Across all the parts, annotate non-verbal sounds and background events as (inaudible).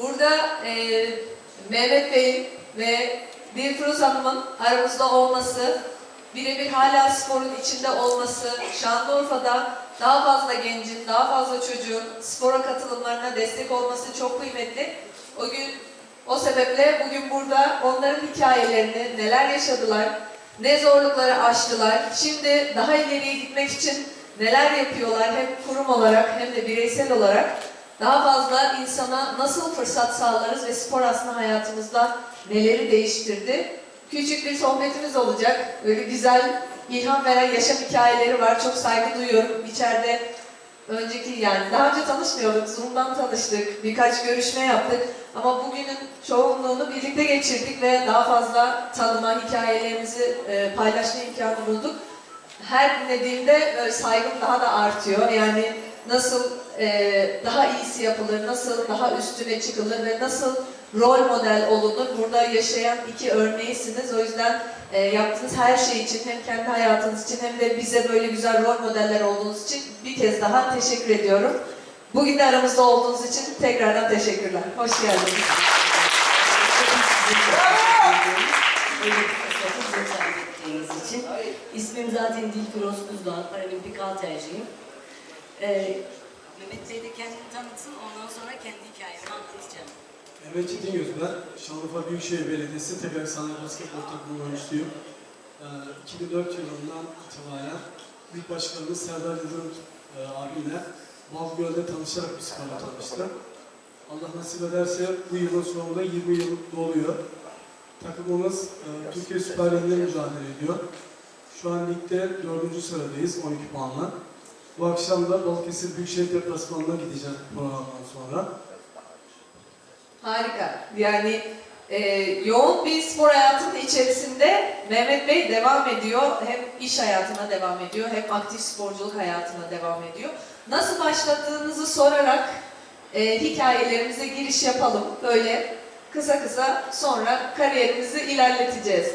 Burada e, Mehmet Bey'in ve Dilfruz Hanım'ın aramızda olması, birebir hala sporun içinde olması, Şanlıurfa'da daha fazla gencin, daha fazla çocuğun spora katılımlarına destek olması çok kıymetli. O gün o sebeple bugün burada onların hikayelerini, neler yaşadılar, ne zorlukları aştılar, şimdi daha ileriye gitmek için neler yapıyorlar hem kurum olarak hem de bireysel olarak daha fazla insana nasıl fırsat sağlarız ve spor aslında hayatımızda neleri değiştirdi. Küçük bir sohbetimiz olacak. Böyle güzel, ilham veren yaşam hikayeleri var. Çok saygı duyuyorum. İçeride önceki yani daha önce tanışmıyorduk. Zoom'dan tanıştık. Birkaç görüşme yaptık. Ama bugünün çoğunluğunu birlikte geçirdik ve daha fazla tanıma, hikayelerimizi e, paylaşma imkanı bulduk. Her dinlediğimde böyle saygım daha da artıyor. Yani nasıl e, daha iyisi yapılır, nasıl daha üstüne çıkılır ve nasıl rol model olunur. Burada yaşayan iki örneğisiniz. O yüzden e, yaptığınız her şey için hem kendi hayatınız için hem de bize böyle güzel rol modeller olduğunuz için bir kez daha teşekkür ediyorum. Bugün de aramızda olduğunuz için tekrardan teşekkürler. Hoş geldiniz. İçin. İsmim zaten Dilfiroz Kuzdağ, paralimpik halterciyim. Ee, Mehmet Bey de kendini tanıtsın, ondan sonra kendi hikayemi anlatacağım. Mehmet Çetin Gözber, Şanlıurfa Büyükşehir Belediyesi Tekrar Sanayi Basketbol Takımı oyuncusuyum. Ee, 2004 yılından itibaren Büyük Başkanımız Serdar Yıldırım e, abiyle Balgöl'de tanışarak bir sporla tanıştım. Allah nasip ederse bu yılın sonunda 20 yıl doluyor. Takımımız e, Türkiye Süper Ligi'nde mücadele ediyor. Şu an ligde 4. sıradayız 12 puanla. Bu akşam da Balıkesir Büyükşehir Deplasmanı'na gideceğiz bu programdan sonra. Harika. Yani e, yoğun bir spor hayatının içerisinde Mehmet Bey devam ediyor. Hem iş hayatına devam ediyor hem aktif sporculuk hayatına devam ediyor. Nasıl başladığınızı sorarak e, hikayelerimize giriş yapalım. Böyle kısa kısa sonra kariyerimizi ilerleteceğiz.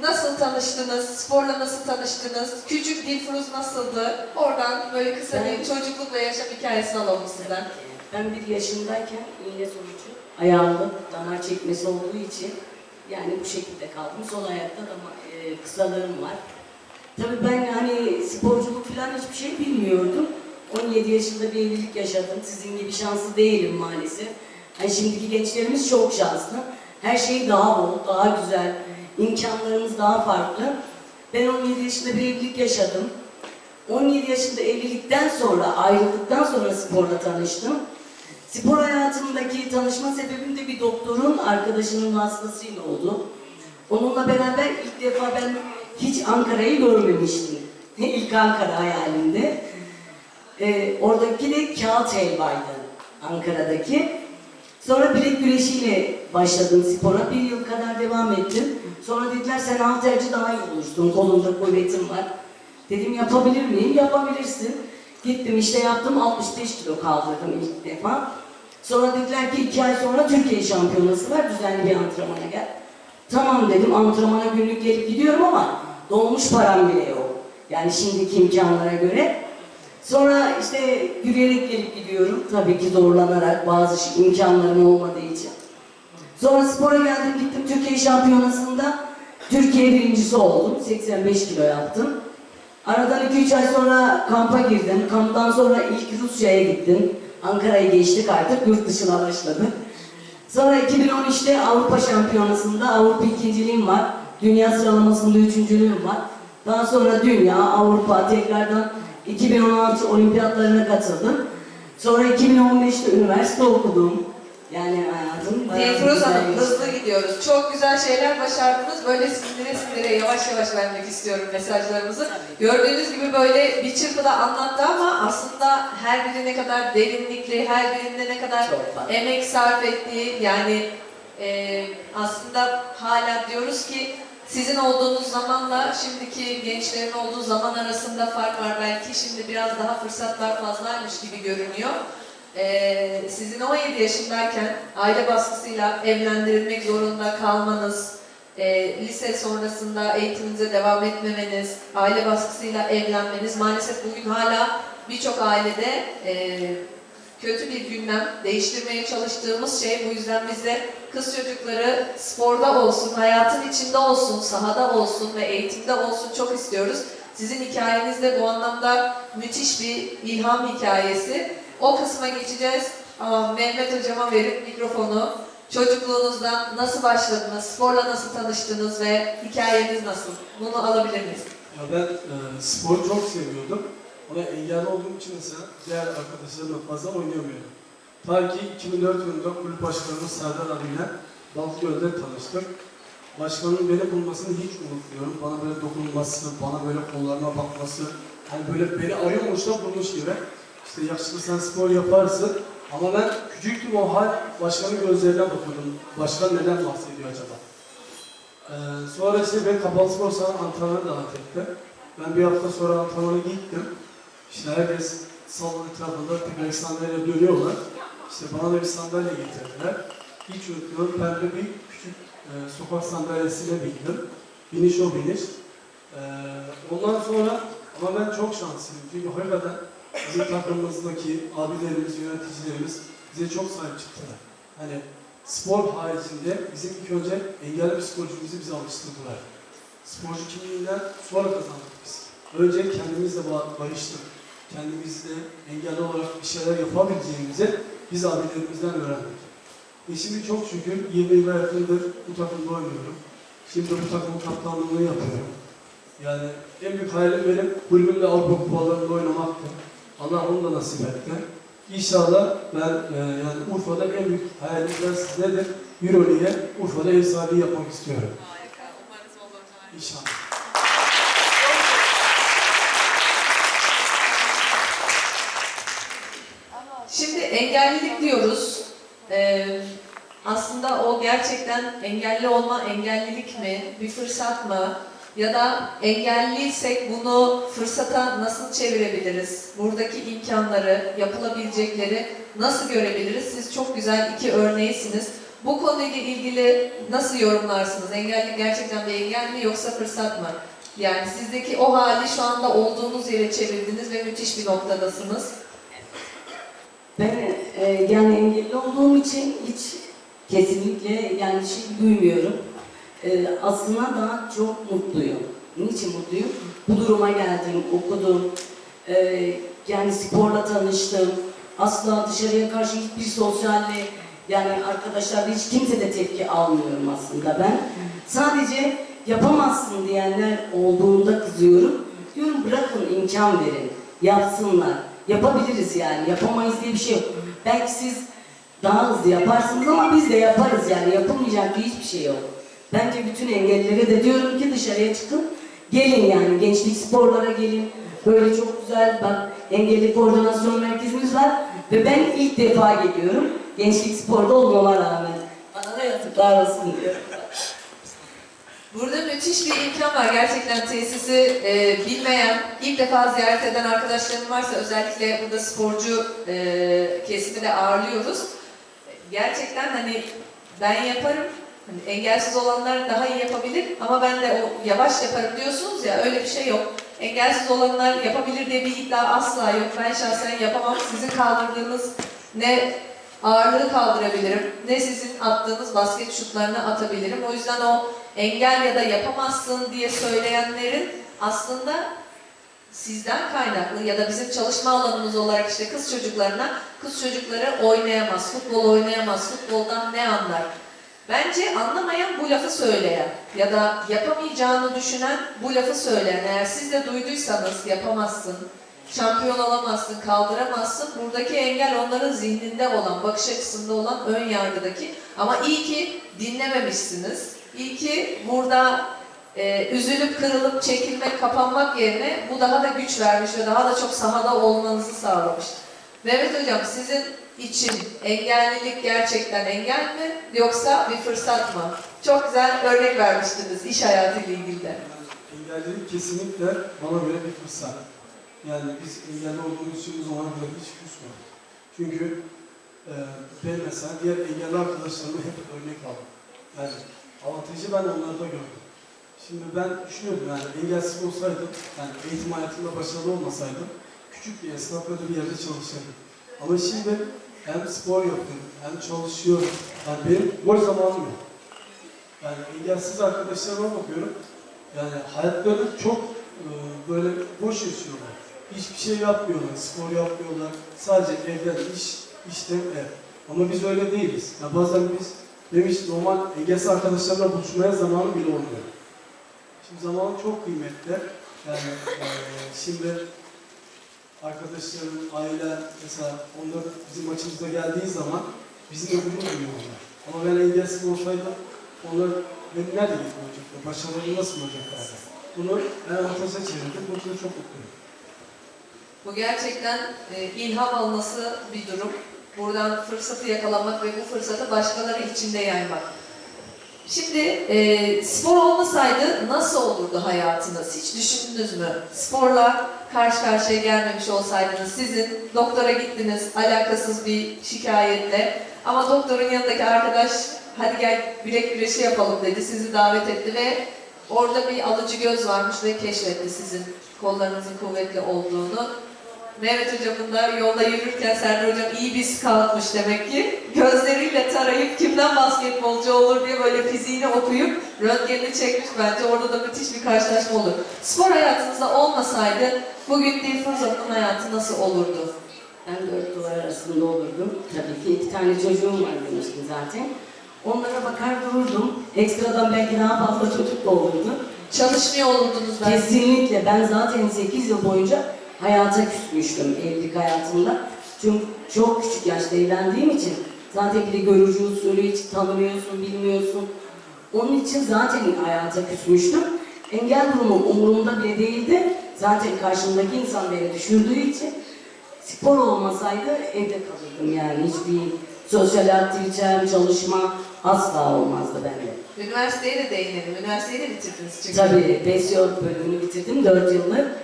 Nasıl tanıştınız? Sporla nasıl tanıştınız? Küçük Dilfruz nasıldı? Oradan böyle kısa bir çocukluk ve yaşam hikayesini alalım sizden. Ben bir yaşındayken iğne sonucu ayağımda damar çekmesi olduğu için yani bu şekilde kaldım. Sol ayakta damar, e, kısalığım var. Tabii ben hani sporculuk falan hiçbir şey bilmiyordum. 17 yaşında bir evlilik yaşadım. Sizin gibi şanslı değilim maalesef. Yani şimdiki gençlerimiz çok şanslı. Her şey daha bol, daha güzel. İmkanlarımız daha farklı. Ben 17 yaşında bir evlilik yaşadım. 17 yaşında evlilikten sonra, ayrıldıktan sonra sporla tanıştım. Spor hayatımdaki tanışma sebebim de bir doktorun arkadaşının vasıtasıyla oldu. Onunla beraber ilk defa ben hiç Ankara'yı görmemiştim. İlk Ankara hayalimde. Ee, oradaki de kağıt helvaydı Ankara'daki. Sonra bilek güreşiyle başladım spora. Bir yıl kadar devam ettim. Sonra dediler sen halterci daha iyi olursun. Kolunda kuvvetin var. Dedim yapabilir miyim? Yapabilirsin. Gittim işte yaptım 65 kilo kaldırdım ilk defa. Sonra dediler ki iki ay sonra Türkiye şampiyonası var düzenli bir antrenmana gel. Tamam dedim antrenmana günlük gelip gidiyorum ama dolmuş param bile yok. Yani şimdiki imkanlara göre. Sonra işte yürüyerek gelip gidiyorum. Tabii ki zorlanarak bazı imkanlarım olmadığı için. Sonra spora geldim gittim Türkiye şampiyonasında Türkiye birincisi oldum. 85 kilo yaptım. Aradan 2-3 ay sonra kampa girdim. Kamptan sonra ilk Rusya'ya gittim. Ankara'yı geçtik artık yurt dışına başladım. Sonra 2013'te Avrupa Şampiyonası'nda Avrupa ikinciliğim var. Dünya sıralamasında üçüncülüğüm var. Daha sonra Dünya, Avrupa tekrardan 2016 olimpiyatlarına katıldım. Sonra 2015'te üniversite okudum. Yani hayatım bayağı Dilfruz güzel Hanım hızlı gidiyoruz. Çok güzel şeyler başardınız. Böyle sindire sindire yavaş yavaş vermek istiyorum mesajlarımızı. Gördüğünüz gibi böyle bir çırpıda anlattı ama aslında her biri ne kadar derinlikli, her birinde ne kadar Çok emek sarf ettiği yani e, aslında hala diyoruz ki sizin olduğunuz zamanla şimdiki gençlerin olduğu zaman arasında fark var. Belki şimdi biraz daha fırsatlar fazlaymış gibi görünüyor. Ee, sizin 17 yaşındayken aile baskısıyla evlendirilmek zorunda kalmanız, e, lise sonrasında eğitiminize devam etmemeniz, aile baskısıyla evlenmeniz maalesef bugün hala birçok ailede e, kötü bir gündem. Değiştirmeye çalıştığımız şey bu yüzden biz de kız çocukları sporda olsun, hayatın içinde olsun, sahada olsun ve eğitimde olsun çok istiyoruz. Sizin hikayeniz de bu anlamda müthiş bir ilham hikayesi. O kısma geçeceğiz. Ama Mehmet hocama verip mikrofonu çocukluğunuzdan nasıl başladınız, sporla nasıl tanıştınız ve hikayeniz nasıl? Bunu alabilir miyiz? Ya ben e, sporu çok seviyordum. Ama engelli olduğum için mesela diğer arkadaşlarımla fazla oynayamıyordum. Ta ki 2004 yılında kulüp başkanımız Serdar abiyle Baltıgöl'de tanıştık. Başkanın beni bulmasını hiç unutmuyorum. Bana böyle dokunması, bana böyle kollarına bakması, hani böyle beni arıyormuş da bulmuş gibi. İşte sen spor yaparsın. Ama ben küçüktüm o hal başkanın gözlerine bakıyordum. Başkan neden bahsediyor acaba? Ee, sonra işte ben kapalı spor salonu antrenmanı davet etti. Ben bir hafta sonra antrenmana gittim. İşte herkes salon etrafında tekerlek sandalye dönüyorlar. İşte bana da bir sandalye getirdiler. Hiç unutmuyorum. De bir küçük e, sokak sandalyesine bindim. Biniş o biniş. Ee, ondan sonra ama ben çok şanslıyım. Çünkü hakikaten bizim takımımızdaki abilerimiz, yöneticilerimiz bize çok sahip çıktılar. Hani spor haricinde bizim ilk önce engelli sporcumuzu bize alıştırdılar. Sporcu kimliğinden sonra kazandık biz. Önce kendimizle ba- barıştık. Kendimizle engelli olarak bir şeyler yapabileceğimizi biz abilerimizden öğrendik. Ve şimdi çok şükür 20 yıla yakındır bu takımda oynuyorum. Şimdi bu takımın kaptanlığını yapıyorum. Yani en büyük hayalim benim kulübün ve Avrupa kupalarında oynamaktı. Allah onu da nasip etti. İnşallah ben e, yani Urfa'da en büyük hayalimden sizlerdir. Euroleague'e Urfa'da ev sahibi yapmak istiyorum. Harika. Umarız olur. İnşallah. Şimdi engellilik diyoruz. Ee, aslında o gerçekten engelli olma engellilik mi, bir fırsat mı? Ya da engelliysek bunu fırsata nasıl çevirebiliriz? Buradaki imkanları, yapılabilecekleri nasıl görebiliriz? Siz çok güzel iki örneğisiniz. Bu konuyla ilgili nasıl yorumlarsınız? Engellilik gerçekten bir engel mi yoksa fırsat mı? Yani sizdeki o hali şu anda olduğunuz yere çevirdiniz ve müthiş bir noktadasınız. Ben e, yani engelli olduğum için hiç kesinlikle yani şey duymuyorum. E, aslında daha çok mutluyum. Niçin mutluyum? Bu duruma geldim, okudum. E, yani sporla tanıştım. Asla dışarıya karşı hiçbir sosyalle yani arkadaşlar hiç kimse de tepki almıyorum aslında ben. Sadece yapamazsın diyenler olduğunda kızıyorum. Diyorum bırakın imkan verin. Yapsınlar. Yapabiliriz yani. Yapamayız diye bir şey yok. Belki siz daha hızlı yaparsınız ama biz de yaparız yani. Yapılmayacak hiçbir şey yok. Bence bütün engellilere de diyorum ki dışarıya çıkın. Gelin yani gençlik sporlara gelin. Böyle çok güzel bak engelli koordinasyon merkezimiz var. Ve ben ilk defa geliyorum. Gençlik sporda olmama rağmen. Bana da yazıklar olsun. Burada müthiş bir imkan var. Gerçekten tesisi e, bilmeyen, ilk defa ziyaret eden arkadaşlarım varsa özellikle burada sporcu e, kesimi de ağırlıyoruz. Gerçekten hani ben yaparım, hani engelsiz olanlar daha iyi yapabilir ama ben de o yavaş yaparım diyorsunuz ya öyle bir şey yok. Engelsiz olanlar yapabilir diye bir iddia asla yok. Ben şahsen yapamam. Sizin kaldırdığınız ne ağırlığı kaldırabilirim ne sizin attığınız basket şutlarını atabilirim. O yüzden o engel ya da yapamazsın diye söyleyenlerin aslında sizden kaynaklı ya da bizim çalışma alanımız olarak işte kız çocuklarına kız çocukları oynayamaz, futbol oynayamaz, futboldan ne anlar? Bence anlamayan bu lafı söyleyen ya da yapamayacağını düşünen bu lafı söyleyen eğer siz de duyduysanız yapamazsın, şampiyon olamazsın, kaldıramazsın. Buradaki engel onların zihninde olan, bakış açısında olan ön yargıdaki. Ama iyi ki dinlememişsiniz. İyi ki burada e, üzülüp kırılıp çekilmek, kapanmak yerine bu daha da güç vermiş ve daha da çok sahada olmanızı sağlamış. Mehmet Hocam sizin için engellilik gerçekten engel mi yoksa bir fırsat mı? Çok güzel örnek vermiştiniz iş hayatıyla ilgili de. Engellilik kesinlikle bana göre bir fırsat. Yani biz engelli olduğumuz için biz ona göre hiç küsmüyoruz. Çünkü e, ben mesela diğer engelli arkadaşlarıma hep örnek aldım. Yani avantajı ben onlarda gördüm. Şimdi ben düşünüyordum yani engelsiz olsaydım, yani eğitim hayatımda başarılı olmasaydım, küçük bir esnaf böyle bir yerde çalışırdım. Ama şimdi hem spor yapıyorum, hem çalışıyorum. Yani benim boş zamanım yok. Yani engelsiz arkadaşlarıma bakıyorum. Yani hayatları çok e, böyle boş yaşıyorlar. Hiçbir şey yapmıyorlar, spor yapmıyorlar. Sadece evden iş, işten ev. Ama biz öyle değiliz. Ya bazen biz demiş normal engelsiz arkadaşlarla buluşmaya zamanı bile olmuyor. Şimdi zaman çok kıymetli. Yani e, şimdi arkadaşlarım, ailen mesela onlar bizim maçımıza geldiği zaman bizimle gurur duyuyorlar. Ama ben engelsiz olsaydım onlar beni nerede götürecekler, başarılı nasıl olacaklardı? Bunu ben avantaja çevirdim, bu çok mutluyum. Bu gerçekten e, ilham alması bir durum. Buradan fırsatı yakalamak ve bu fırsatı başkaları için de yaymak. Şimdi e, spor olmasaydı nasıl olurdu hayatınız? Hiç düşündünüz mü? Sporla karşı karşıya gelmemiş olsaydınız, sizin doktora gittiniz alakasız bir şikayetle ama doktorun yanındaki arkadaş hadi gel bilek güreşi yapalım dedi, sizi davet etti ve orada bir alıcı göz varmış ve keşfetti sizin kollarınızın kuvvetli olduğunu. Mehmet hocamın da yolda yürürken Serdar hocam iyi bir scoutmuş demek ki. Gözleriyle tarayıp kimden basketbolcu olur diye böyle fiziğini okuyup röntgenini çekmiş bence. Orada da müthiş bir karşılaşma olur. Spor hayatınızda olmasaydı bugün Dilfur Zaman'ın hayatı nasıl olurdu? Ben dört duvar arasında olurdum. Tabii ki iki tane çocuğum var demiştim zaten. Onlara bakar dururdum. Ekstradan belki daha fazla çocuk da olurdu. Çalışmıyor olurdunuz belki. Kesinlikle. Ben zaten 8 yıl boyunca hayata küsmüştüm evlilik hayatımda. Çünkü çok küçük yaşta evlendiğim için zaten bir de görücü usulü hiç tanımıyorsun, bilmiyorsun. Onun için zaten hayata küsmüştüm. Engel durumum umurumda bile değildi. Zaten karşımdaki insan beni düşürdüğü için spor olmasaydı evde kalırdım yani. Hiçbir sosyal aktivitem, çalışma asla olmazdı bende. Üniversiteye de değinelim. Üniversiteyi de bitirdiniz çünkü. Tabii Besyo bölümünü bitirdim 4 yıllık.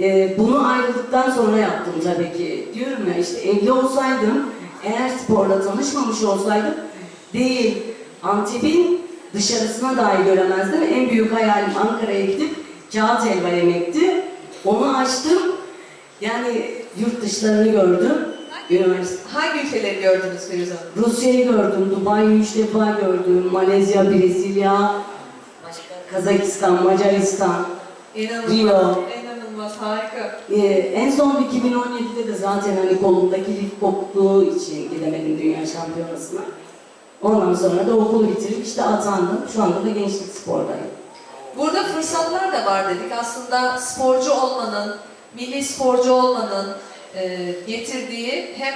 Ee, bunu ayrıldıktan sonra yaptım tabii ki. Diyorum ya işte evli olsaydım, eğer sporla tanışmamış olsaydım değil Antep'in dışarısına dahi göremezdim. En büyük hayalim Ankara'ya gidip kağıt helva yemekti. Onu açtım. Yani yurt dışlarını gördüm. Üniversite. Hangi ülkeleri gördünüz Firuze Hanım? Rusya'yı gördüm, Dubai'yi üç defa gördüm, Malezya, Brezilya, başka Kazakistan, Macaristan. İnanılmaz. Rio. İnanılmaz. Harika. Ee, en son 2017'de de zaten hani kolumdaki lif koptuğu için gidemedim dünya şampiyonasına. Ondan sonra da okulu bitirip işte atandım. Şu anda da gençlik spordayım. Burada fırsatlar da var dedik. Aslında sporcu olmanın, milli sporcu olmanın e, getirdiği hem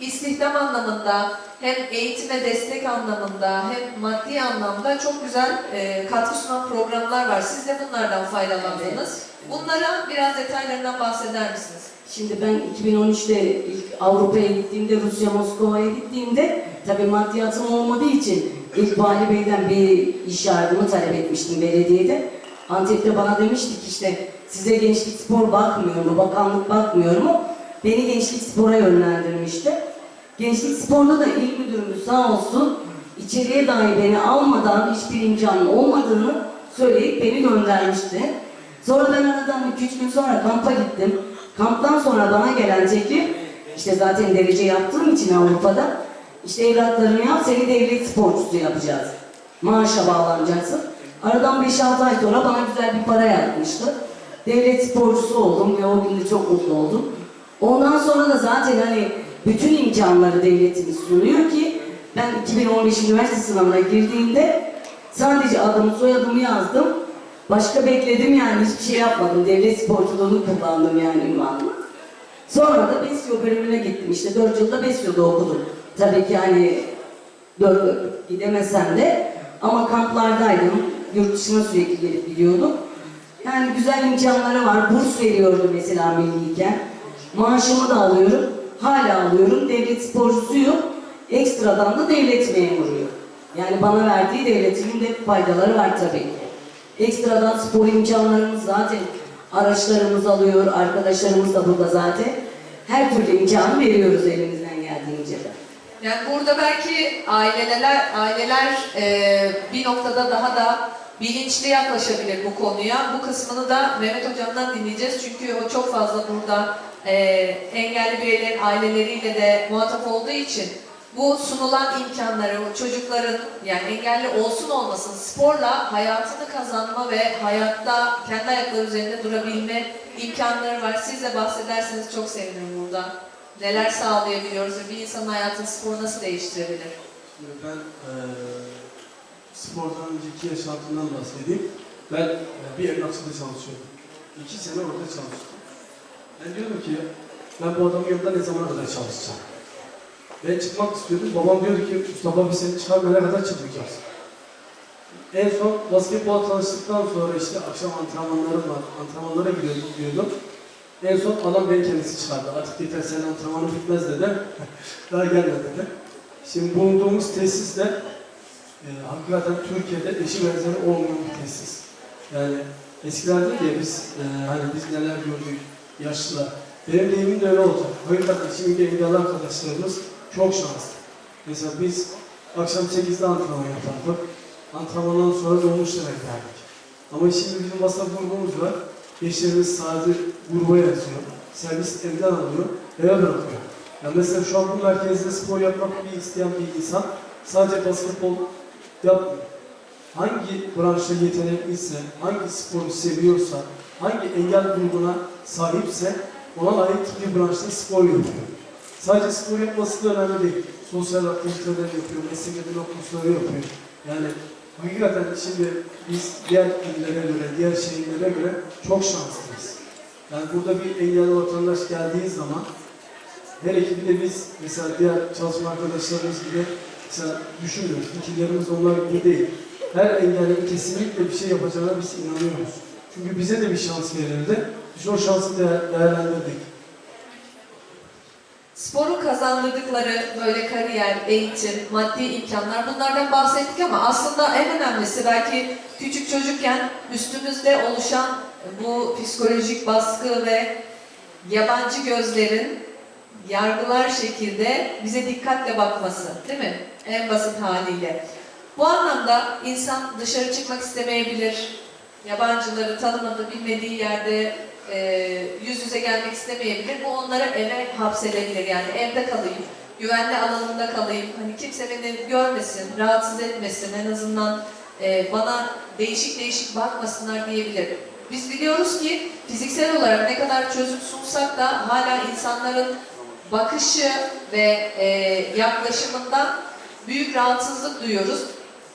istihdam anlamında, hem eğitime destek anlamında, hem maddi anlamda çok güzel e, katkı sunan programlar var. Siz de bunlardan faydalandınız. Bunlara biraz detaylarından bahseder misiniz? Şimdi ben 2013'te ilk Avrupa'ya gittiğimde, Rusya Moskova'ya gittiğimde tabii maddiyatım olmadığı için ilk Vali Bey'den bir iş yardımı talep etmiştim belediyede. Antep'te bana demiştik işte size gençlik spor bakmıyor mu, bakanlık bakmıyor mu? Beni gençlik spora yönlendirmişti. Gençlik sporda da il müdürümüz sağ olsun içeriye dahi beni almadan hiçbir imkanın olmadığını söyleyip beni göndermişti. Sonra ben aradan 2-3 gün sonra kampa gittim. Kamptan sonra bana gelen teklif, işte zaten derece yaptığım için Avrupa'da, işte evlatlarını yap, seni devlet sporcusu yapacağız. Maaşa bağlanacaksın. Aradan 5-6 ay sonra bana güzel bir para yatmıştı. Devlet sporcusu oldum ve o gün de çok mutlu oldum. Ondan sonra da zaten hani bütün imkanları devletimiz sunuyor ki ben 2015 üniversite sınavına girdiğimde sadece adımı soyadımı yazdım. Başka bekledim yani hiçbir şey yapmadım. Devlet sporculuğunu kullandım yani ünvanımı. Sonra da Besyo bölümüne gittim işte. 4 yılda Besyo'da okudum. Tabii ki hani dört dört gidemesem de ama kamplardaydım. Yurt dışına sürekli gelip gidiyordum. Yani güzel imkanları var. Burs veriyordu mesela milliyken. Maaşımı da alıyorum. Hala alıyorum. Devlet sporcusuyum. Ekstradan da devlet memuruyum. Yani bana verdiği devletimin de faydaları var tabii ki. Ekstradan spor imkanlarımız zaten araçlarımız alıyor, arkadaşlarımız da burada zaten. Her türlü imkanı veriyoruz elimizden geldiğince de. Yani burada belki aileler aileler e, bir noktada daha da bilinçli yaklaşabilir bu konuya. Bu kısmını da Mehmet Hocam'dan dinleyeceğiz. Çünkü o çok fazla burada e, engelli bireylerin aileleriyle de muhatap olduğu için bu sunulan imkanları çocukların yani engelli olsun olmasın sporla hayatını kazanma ve hayatta kendi ayakları üzerinde durabilme imkanları var. Siz de bahsederseniz çok sevinirim burada. Neler sağlayabiliyoruz ve bir insanın hayatını spor nasıl değiştirebilir? Ben eee spordan önceki yaşantımdan bahsedeyim. Ben eee, bir emlakçıda çalışıyordum. İki sene orada çalıştım. Ben diyordum ki ben bu adamın yanında ne zamana kadar çalışacağım? Ben çıkmak istiyordum. Babam diyordu ki Mustafa biz seni çıkarmaya kadar çıkacağız. En son basketbol tanıştıktan sonra işte akşam antrenmanlarım var. Antrenmanlara gidiyordum diyordum. En son adam beni kendisi çıkardı. Artık yeter senin antrenmanın bitmez dedi. (laughs) Daha gelme dedi. Şimdi bulunduğumuz tesis de e, hakikaten Türkiye'de eşi benzeri olmayan bir tesis. Yani eskiden değil ya biz e, hani biz neler gördük yaşlılar. Benim deyimin de öyle olacak. Hakikaten şimdi engelli arkadaşlarımız çok şanslı. Mesela biz akşam 8'de antrenman yapardık. Antrenmandan sonra dolmuşlara giderdik. Ama şimdi bizim WhatsApp grubumuz var. Gençlerimiz sadece gruba yazıyor. Servis evden alıyor, eve bırakıyor. Yani mesela şu an bu merkezde spor yapmak bir isteyen bir insan sadece basketbol yapmıyor. Hangi branşta yetenekliyse, hangi sporu seviyorsa, hangi engel grubuna sahipse ona ait bir branşta spor yapıyor. Sadece spor yapması da önemli değil. Sosyal aktiviteler yapıyor, meslek edinme kursları yapıyor. Yani hakikaten şimdi biz diğer illere göre, diğer şehirlere göre çok şanslıyız. Yani burada bir engelli vatandaş geldiği zaman Hele ki bir de biz mesela diğer çalışma arkadaşlarımız gibi mesela düşünmüyoruz. Fikirlerimiz onlar gibi değil. Her engellinin kesinlikle bir şey yapacağına biz inanıyoruz. Çünkü bize de bir şans verildi. Biz o şansı değer- değerlendirdik. Sporun kazandırdıkları böyle kariyer, eğitim, maddi imkanlar bunlardan bahsettik ama aslında en önemlisi belki küçük çocukken üstümüzde oluşan bu psikolojik baskı ve yabancı gözlerin yargılar şekilde bize dikkatle bakması değil mi? En basit haliyle. Bu anlamda insan dışarı çıkmak istemeyebilir, yabancıları tanımadığı, bilmediği yerde e, yüz yüze gelmek istemeyebilir. Bu onları eve hapsedebilir. Yani evde kalayım, güvenli alanında kalayım. Hani kimse beni görmesin, rahatsız etmesin. En azından e, bana değişik değişik bakmasınlar diyebilir. Biz biliyoruz ki fiziksel olarak ne kadar çözüm sunsak da hala insanların bakışı ve e, yaklaşımından büyük rahatsızlık duyuyoruz.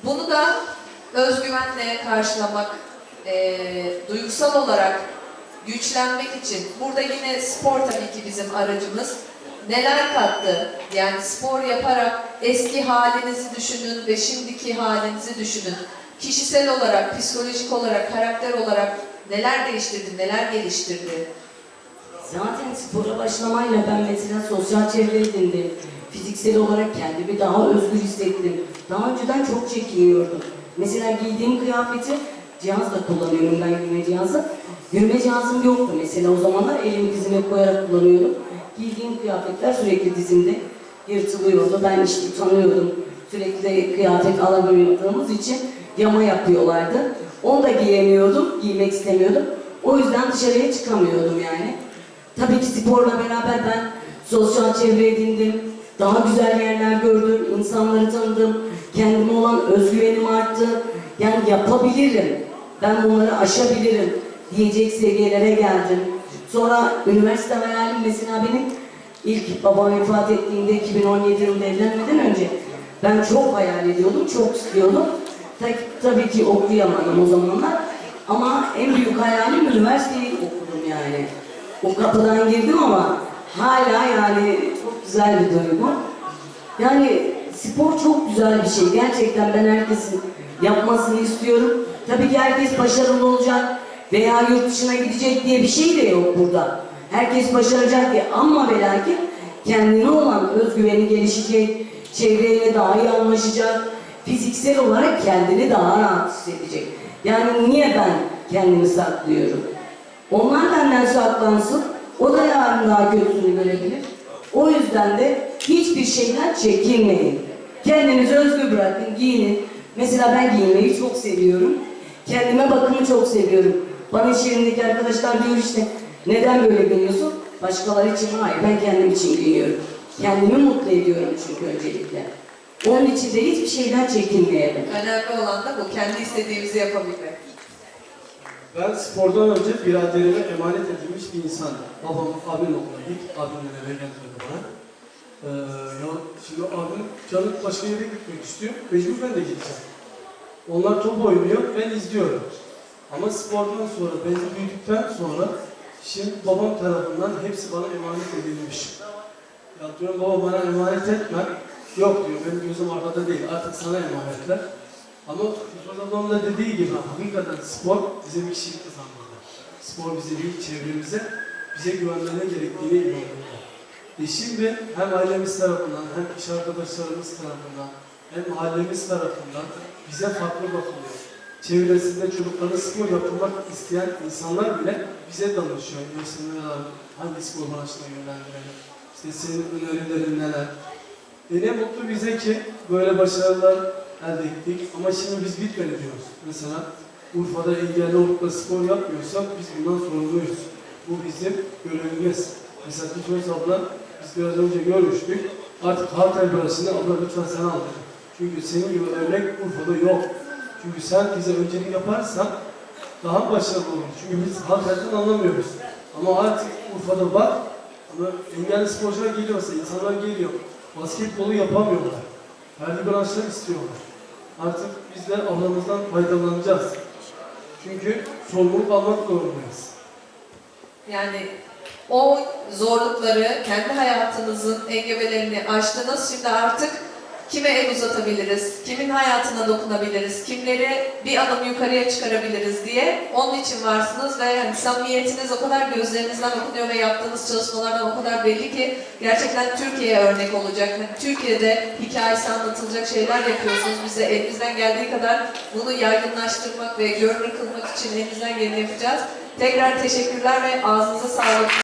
Bunu da özgüvenle karşılamak, e, duygusal olarak güçlenmek için burada yine spor tabii ki bizim aracımız. Neler kattı? Yani spor yaparak eski halinizi düşünün ve şimdiki halinizi düşünün. Kişisel olarak, psikolojik olarak, karakter olarak neler değiştirdi, neler geliştirdi? Zaten spora başlamayla ben mesela sosyal çevre edindim. Fiziksel olarak kendimi daha özgür hissettim. Daha önceden çok çekiniyordum. Mesela giydiğim kıyafeti cihazla kullanıyorum ben yürüme cihazı. Yürüme cihazım yoktu mesela o zamanlar elimi dizime koyarak kullanıyordum. Giydiğim kıyafetler sürekli dizimde yırtılıyordu. Ben işte utanıyordum. Sürekli kıyafet alamadığımız için yama yapıyorlardı. Onu da giyemiyordum, giymek istemiyordum. O yüzden dışarıya çıkamıyordum yani. Tabii ki sporla beraber ben sosyal çevre edindim. Daha güzel yerler gördüm, insanları tanıdım. Kendime olan özgüvenim arttı. Yani yapabilirim. Ben bunları aşabilirim diyecek seviyelere geldim. Sonra üniversite hayalim mesela benim ilk babam vefat ettiğinde 2017 yılında evlenmeden önce ben çok hayal ediyordum, çok istiyordum. Ta- tabii ki okuyamadım o zamanlar. Ama en büyük hayalim üniversiteyi okudum yani. O kapıdan girdim ama hala yani çok güzel bir duygu. Yani spor çok güzel bir şey. Gerçekten ben herkesin yapmasını istiyorum. Tabii ki herkes başarılı olacak veya yurt dışına gidecek diye bir şey de yok burada. Herkes başaracak diye ama ve lakin kendine olan özgüveni gelişecek, çevreyle daha iyi anlaşacak, fiziksel olarak kendini daha rahat hissedecek. Yani niye ben kendimi saklıyorum? Onlar benden saklansın, o da yarın daha kötüsünü görebilir. O yüzden de hiçbir şeyden çekinmeyin. Kendinizi özgür bırakın, giyinin. Mesela ben giyinmeyi çok seviyorum. Kendime bakımı çok seviyorum. Bana iş yerindeki arkadaşlar diyor işte neden böyle giyiniyorsun? Başkaları için hayır ben kendim için giyiniyorum. Kendimi mutlu ediyorum çünkü öncelikle. Onun için de hiçbir şeyden çekinmeyelim. Önemli olan da bu. Kendi istediğimizi yapabilmek. Ben spordan önce biraderime emanet edilmiş bir insanım. Babam abim okula git, abimle eve gelmedi bana. Ee, ya şimdi abim canım başka yere gitmek istiyor, mecbur ben de gideceğim. Onlar top oynuyor, ben izliyorum. Ama spordan sonra, ben büyüdükten sonra şimdi babam tarafından hepsi bana emanet edilmiş. Ya diyorum baba bana emanet etme. Yok diyor, benim gözüm arkada değil, artık sana emanetler. Ama Rıfat ablamın dediği gibi hakikaten spor bize bir kişilik kazandırdı. Spor bize değil, çevremize, bize güvenmenin gerektiğini inandırdı. E şimdi hem ailemiz tarafından, hem iş arkadaşlarımız tarafından, hem mahallemiz tarafından bize farklı bakılıyor. Çevresinde çocuklara spor yapılmak isteyen insanlar bile bize danışıyor. Göstermeler, hangi spor branşına yönlendirelim, işte senin önerilerin neler. E ne mutlu bize ki böyle başarılar elde ettik ama şimdi biz bitmedi diyoruz. Mesela Urfa'da engelli olup spor yapmıyorsak biz bundan sorumluyuz. Bu bizim görevimiz. Mesela Tüföz abla biz biraz önce görmüştük. Artık halter branşını abla lütfen sen al. Çünkü senin gibi örnek Urfa'da yok. Çünkü sen bize öncelik yaparsan daha başarılı olur. Çünkü biz halterden anlamıyoruz. Ama artık Urfa'da var. Ama engelli sporcular geliyorsa, insanlar geliyor. Basketbolu yapamıyorlar. Her branşlar istiyorlar. Artık biz de ablamızdan faydalanacağız. Çünkü sorumluluk almak zorundayız. Yani o zorlukları, kendi hayatınızın engebelerini aştınız. Şimdi artık kime el uzatabiliriz, kimin hayatına dokunabiliriz, kimleri bir adım yukarıya çıkarabiliriz diye onun için varsınız ve yani samimiyetiniz o kadar gözlerinizden okunuyor ve yaptığınız çalışmalardan o kadar belli ki gerçekten Türkiye'ye örnek olacak. Yani Türkiye'de hikayesi anlatılacak şeyler yapıyorsunuz. Biz de elimizden geldiği kadar bunu yaygınlaştırmak ve görünür kılmak için elimizden geleni yapacağız. Tekrar teşekkürler ve ağzınıza sağlık.